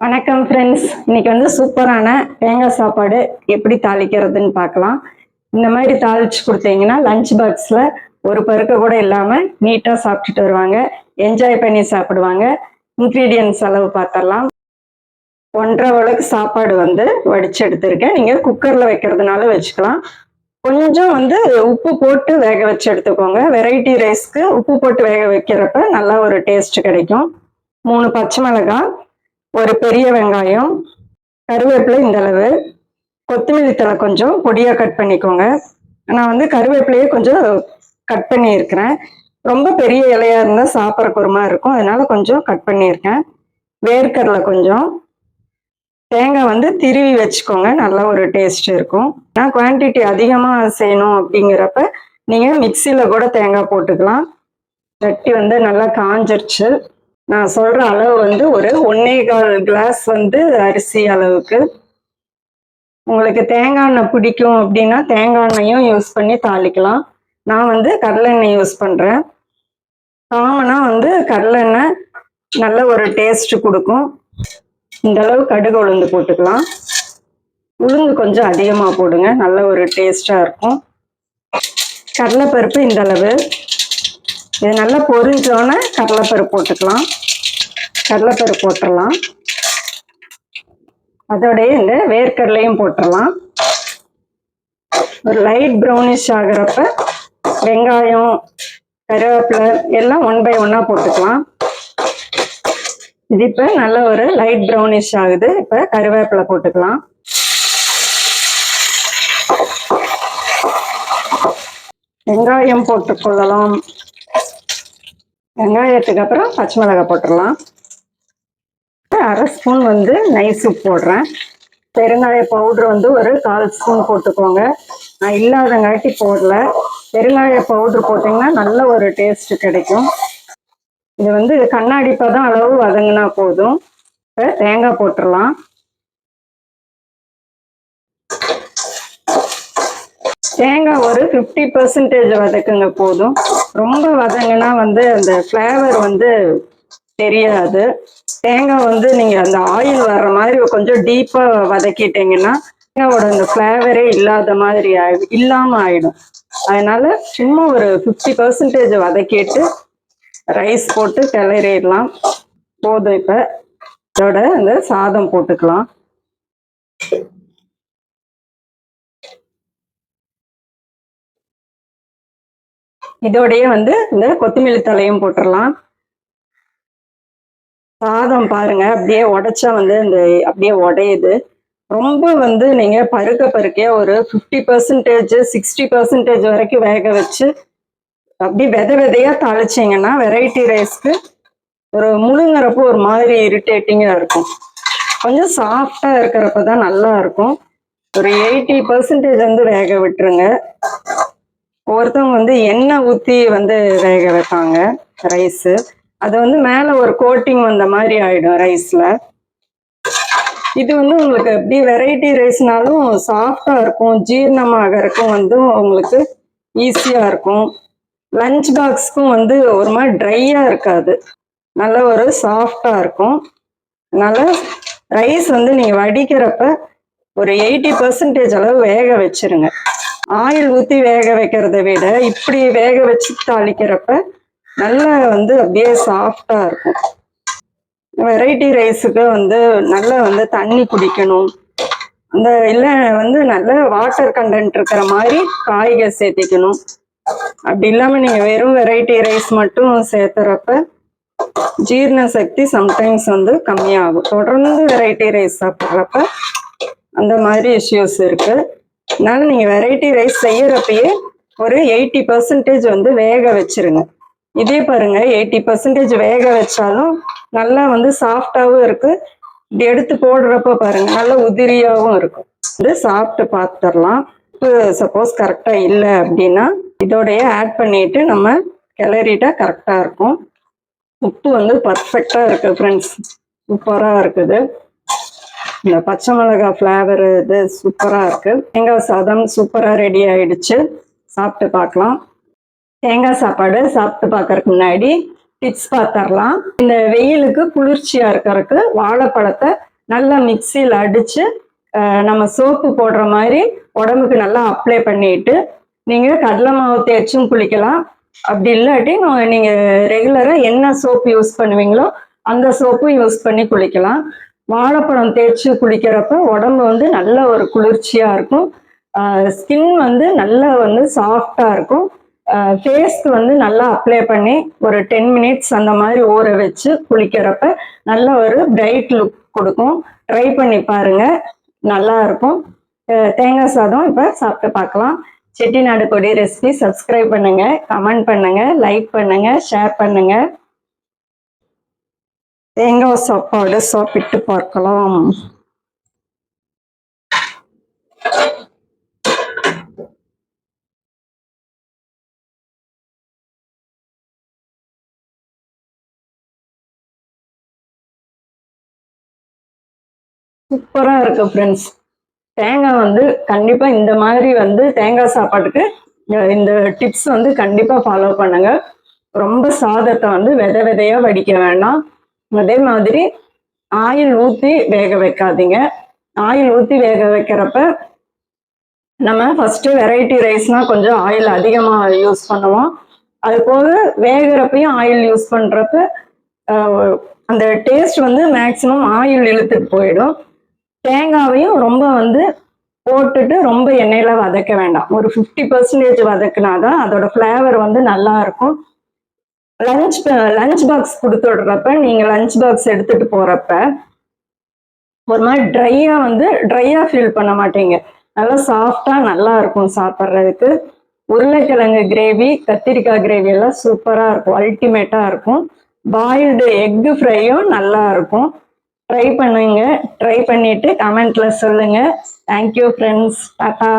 வணக்கம் ஃப்ரெண்ட்ஸ் இன்னைக்கு வந்து சூப்பரான தேங்காய் சாப்பாடு எப்படி தாளிக்கிறதுன்னு பார்க்கலாம். இந்த மாதிரி தாளிச்சு கொடுத்தீங்கன்னா லஞ்ச் பாக்ஸில் ஒரு பருக்க கூட இல்லாமல் நீட்டாக சாப்பிட்டுட்டு வருவாங்க. என்ஜாய் பண்ணி சாப்பிடுவாங்க. இன்க்ரீடியன்ஸ் அளவு பார்த்துடலாம். ஒன்றரை அளவுக்கு சாப்பாடு வந்து வடிச்சு எடுத்திருக்கேன். நீங்கள் குக்கரில் வைக்கிறதுனால வச்சுக்கலாம். கொஞ்சம் வந்து உப்பு போட்டு வேக வச்சு எடுத்துக்கோங்க. வெரைட்டி ரைஸ்க்கு உப்பு போட்டு வேக வைக்கிறப்ப நல்லா ஒரு டேஸ்ட் கிடைக்கும். மூணு பச்சை மிளகாய் ஒரு பெரிய வெங்காயம் கருவேப்பிலை இந்தளவு கொத்தமல்லி தழை கொஞ்சம் பொடியாக கட் பண்ணிக்கோங்க. நான் வந்து கருவேப்பிலையே கொஞ்சம் கட் பண்ணியிருக்கிறேன். ரொம்ப பெரிய இலையா இருந்தால் சாப்பிட்ற குருமா இருக்கும். அதனால கொஞ்சம் கட் பண்ணியிருக்கேன். வேர்க்கடலை கொஞ்சம். தேங்காய் வந்து திருவி வச்சுக்கோங்க. நல்லா ஒரு டேஸ்ட் இருக்கும். நான் குவான்டிட்டி அதிகமாக செய்யணும் அப்படிங்கிறப்ப நீங்கள் மிக்சியில் கூட தேங்காய் போட்டுக்கலாம். சட்டி வந்து நல்லா காஞ்சிருச்சு. நான் சொல்ற அளவு வந்து ஒரு ஒன்னே கால் கிளாஸ் வந்து அரிசி அளவுக்கு. உங்களுக்கு தேங்காய் எண்ணெய் பிடிக்கும் அப்படின்னா தேங்காய் எண்ணெயும் யூஸ் பண்ணி தாளிக்கலாம். நான் வந்து கடலெண்ணெய் யூஸ் பண்றேன். காமனா வந்து கடலெண்ணெய் நல்ல ஒரு டேஸ்ட் கொடுக்கும். இந்த அளவு கடுகு உளுந்து போட்டுக்கலாம். உளுந்து கொஞ்சம் அதிகமாக போடுங்க நல்ல ஒரு டேஸ்டா இருக்கும். கடலைப்பருப்பு இந்த அளவு. இது நல்லா பொரிஞ்சோன்னே கடலைப்பருப்பு போட்டுக்கலாம். கடலைப்பருப்பு போட்டுடலாம் அதோடய இந்த வேர்க்கடலையும் போட்டுடலாம் ஒரு லைட் ப்ரௌனிஷ் ஆகிறப்ப வெங்காயம் கருவேப்பிலை எல்லாம் ஒன் பை ஒன்னாக போட்டுக்கலாம். இது இப்போ நல்ல ஒரு லைட் ப்ரௌனிஷ் ஆகுது. இப்போ கருவேப்பிலை போட்டுக்கலாம். வெங்காயம் போட்டுக்கொள்ளலாம். வெங்காயத்துக்கு அப்புறம் பச்சை மிளகாய் போட்டுடலாம் அரை ஸ்பூன் வந்து நைஸ் சூப் போடுறேன். பெருங்காய பவுடர் வந்து ஒரு கால் ஸ்பூன் போட்டுக்கோங்க. நான் இல்லாதங்காட்டி போடல. பெருங்காய பவுடர் போட்டிங்கன்னா நல்ல ஒரு டேஸ்ட் கிடைக்கும். இது வந்து கண்ணாடி பதம் அளவு வதங்கினா போதும். இப்போ தேங்காய் போட்டுடலாம் தேங்காய் ஒரு ஃபிஃப்டி பர்சன்டேஜ் வதக்குங்க போதும். ரொம்ப வதங்கினா வந்து அந்த ஃப்ளேவர் வந்து தெரியாது. தேங்காய் வந்து நீங்கள் அந்த ஆயில் வர்ற மாதிரி கொஞ்சம் டீப்பாக வதக்கிட்டீங்கன்னா தேங்காவோட அந்த ஃப்ளேவரே இல்லாத மாதிரி ஆயிடும் இல்லாமல் ஆயிடும். அதனால சும்மா ஒரு ஃபிஃப்டி பர்சன்டேஜ் வதக்கிட்டு ரைஸ் போட்டு கிளறிடலாம். போதும் இப்போ. இதோட அந்த சாதம் போட்டுக்கலாம். இதோடயே வந்து இந்த கொத்தமல்லி தலையும் போட்டுடலாம். சாதம் பாருங்க. அப்படியே உடைச்சா வந்து இந்த அப்படியே உடையுது. ரொம்ப வந்து நீங்க பருக்க பருக்கே ஒரு ஃபிஃப்டி பர்சன்டேஜ் சிக்ஸ்டி பர்சன்டேஜ் வரைக்கும் வேக வச்சு அப்படியே விதை விதையா தாளிச்சிங்கன்னா வெரைட்டி ரைஸ்க்கு ஒரு முழுங்கிறப்போ ஒரு மாதிரி இரிட்டேட்டிங்காக இருக்கும். கொஞ்சம் சாஃப்டாக இருக்கிறப்ப தான் நல்லா இருக்கும். ஒரு எயிட்டி பர்சன்டேஜ் வந்து வேக விட்டுருங்க. ஒருத்தவங்க வந்து எண்ணெய் ஊற்றி வந்து வேக வைப்பாங்க ரைஸு அது வந்து மேலே ஒரு கோட்டிங் வந்த மாதிரி ஆயிடும் ரைஸில் இது வந்து உங்களுக்கு எப்படி வெரைட்டி ரைஸ்னாலும் சாஃப்டாக இருக்கும் ஜீரணமாகறதுக்கும் வந்து உங்களுக்கு ஈஸியாக இருக்கும். லஞ்ச் பாக்ஸ்க்கும் வந்து ஒரு மாதிரி ட்ரையாக இருக்காது. நல்ல ஒரு சாஃப்டாக இருக்கும். அதனால் ரைஸ் வந்து நீங்கள் வடிக்கிறப்ப ஒரு எயிட்டி பர்சன்டேஜ் அளவு வேக வச்சிருங்க. ஆயில் ஊற்றி வேக வைக்கிறத விட இப்படி வேக வச்சு தாளிக்கிறப்ப நல்லா வந்து அப்படியே சாஃப்டா இருக்கும். வெரைட்டி ரைஸுக்கு வந்து நல்லா வந்து தண்ணி குடிக்கணும். அந்த இல்லை வந்து நல்ல வாட்டர் கண்டென்ட் இருக்கிற மாதிரி காய்கறி சேர்த்திக்கணும் அப்படி இல்லாமல் நீங்கள் வெறும் வெரைட்டி ரைஸ் மட்டும் சேர்த்துறப்ப ஜீரண சக்தி சம்டைம்ஸ் வந்து கம்மியாகும். தொடர்ந்து வெரைட்டி ரைஸ் சாப்பிட்றப்ப அந்த மாதிரி இஷ்யூஸ் இருக்கு. அதனால நீங்கள் வெரைட்டி ரைஸ் செய்யறப்பயே ஒரு எயிட்டி பர்சன்டேஜ் வந்து வேக வச்சிருங்க. இதே பாருங்க எயிட்டி பர்சன்டேஜ் வேக வச்சாலும் நல்லா வந்து சாஃப்டாகவும் இருக்கு. இப்படி எடுத்து போடுறப்ப பாருங்க நல்லா உதிரியாகவும் இருக்கும். வந்து சாப்பிட்டு பார்த்துடலாம் உப்பு சப்போஸ் கரெக்டாக இல்லை அப்படின்னா இதோடைய ஆட் பண்ணிட்டு நம்ம கிளறிட்டா கரெக்டாக இருக்கும். உப்பு வந்து பர்ஃபெக்டாக இருக்கு ஃப்ரெண்ட்ஸ் சூப்பராக இருக்குது. இந்த பச்சை மிளகாய் ஃப்ளேவர் இது சூப்பராக இருக்குது தேங்காய் சாதம் சூப்பராக ரெடி ஆயிடுச்சு. சாப்பிட்டு பார்க்கலாம். தேங்காய் சாப்பாடு சாப்பிட்டு பார்க்கறதுக்கு முன்னாடி டிப்ஸ் பார்த்துடலாம். இந்த வெயிலுக்கு குளிர்ச்சியா இருக்கிறதுக்கு வாழைப்பழத்தை நல்லா மிக்சியில் அடிச்சு நம்ம சோப்பு போடுற மாதிரி உடம்புக்கு நல்லா அப்ளை பண்ணிட்டு நீங்க கடலை மாவு தேய்ச்சும் குளிக்கலாம். அப்படி இல்லாட்டி நீங்கள் நீங்க ரெகுலரா என்ன சோப்பு யூஸ் பண்ணுவீங்களோ அந்த சோப்பும் யூஸ் பண்ணி குளிக்கலாம். வாழைப்பழம் தேய்ச்சி குளிக்கிறப்ப உடம்பு வந்து நல்ல ஒரு குளிர்ச்சியா இருக்கும். ஸ்கின் வந்து நல்லா வந்து சாஃப்டா இருக்கும். ஃபேஸ்க்கு வந்து நல்லா அப்ளை பண்ணி ஒரு டென் மினிட்ஸ் அந்த மாதிரி ஊற வச்சு குளிக்கிறப்ப நல்ல ஒரு பிரைட் லுக் கொடுக்கும். ட்ரை பண்ணி பாருங்க. நல்லா இருக்கும். தேங்காய் சாதம் இப்போ சாப்பிட்டு பார்க்கலாம். செட்டிநாடு கொடி ரெசிபி சப்ஸ்கிரைப் பண்ணுங்க. கமெண்ட் பண்ணுங்க. லைக் பண்ணுங்க. ஷேர் பண்ணுங்க. தேங்காய் சாப்பாடு சாப்பிட்டு பார்க்கலாம். சூப்பராக இருக்கும் ஃப்ரெண்ட்ஸ் தேங்காய் வந்து கண்டிப்பாக இந்த மாதிரி வந்து தேங்காய் சாப்பாட்டுக்கு இந்த டிப்ஸ் வந்து கண்டிப்பாக ஃபாலோ பண்ணுங்க. ரொம்ப சாதத்தை வந்து விதை விதையாக வடிக்க வேண்டாம். அதே மாதிரி ஆயில் ஊற்றி வேக வைக்காதீங்க. ஆயில் ஊற்றி வேக வைக்கிறப்ப நம்ம ஃபஸ்ட்டு வெரைட்டி ரைஸ்னால் கொஞ்சம் ஆயில் அதிகமாக யூஸ் பண்ணுவோம். அது போக வேகிறப்பையும் ஆயில் யூஸ் பண்ணுறப்ப அந்த டேஸ்ட் வந்து மேக்ஸிமம் ஆயில் இழுத்துட்டு போயிடும். தேங்காவையும் ரொம்ப வந்து போட்டுட்டு ரொம்ப எண்ணெயில் வதக்க வேண்டாம். ஒரு ஃபிஃப்டி பர்சன்டேஜ் வதக்குனா தான் அதோட ஃப்ளேவர் வந்து நல்லா இருக்கும். லஞ்ச் லஞ்ச் பாக்ஸ் கொடுத்து விடுறப்ப நீங்கள் லஞ்ச் பாக்ஸ் எடுத்துகிட்டு போகிறப்ப ஒரு மாதிரி ட்ரையாக வந்து ட்ரையாக ஃபீல் பண்ண மாட்டீங்க. நல்லா சாஃப்டாக நல்லா இருக்கும் சாப்பிட்றதுக்கு. உருளைக்கிழங்கு கிரேவி கத்திரிக்காய் கிரேவி எல்லாம் சூப்பராக இருக்கும். அல்டிமேட்டாக இருக்கும். பாயில்டு எக்கு ஃப்ரையும் நல்லா இருக்கும். ட்ரை பண்ணுங்க. ட்ரை பண்ணிட்டு கமெண்ட்ல சொல்லுங்க. Thank you friends tata